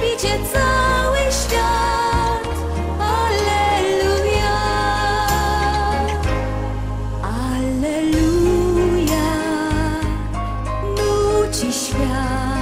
lubi cały świat. aleluja, aleluja, nuci świat.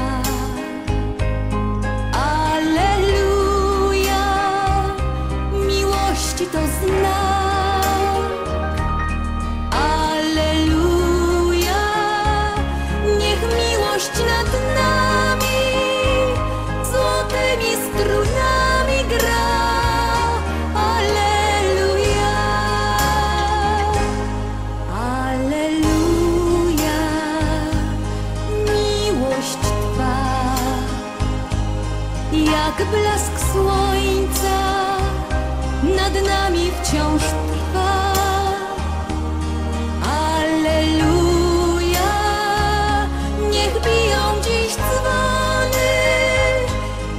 jak blask słońca nad nami wciąż trwa. Aleluja, niech biją dziś dzwony,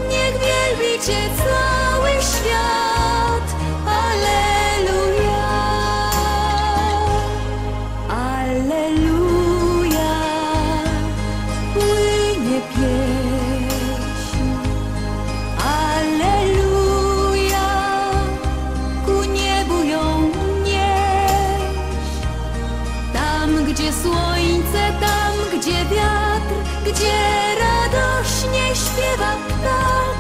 niech wielbi Cię cały świat. Alleluja, Alleluja, płynie pies. Gdzie słońce, tam gdzie wiatr, gdzie radośnie śpiewa ptak.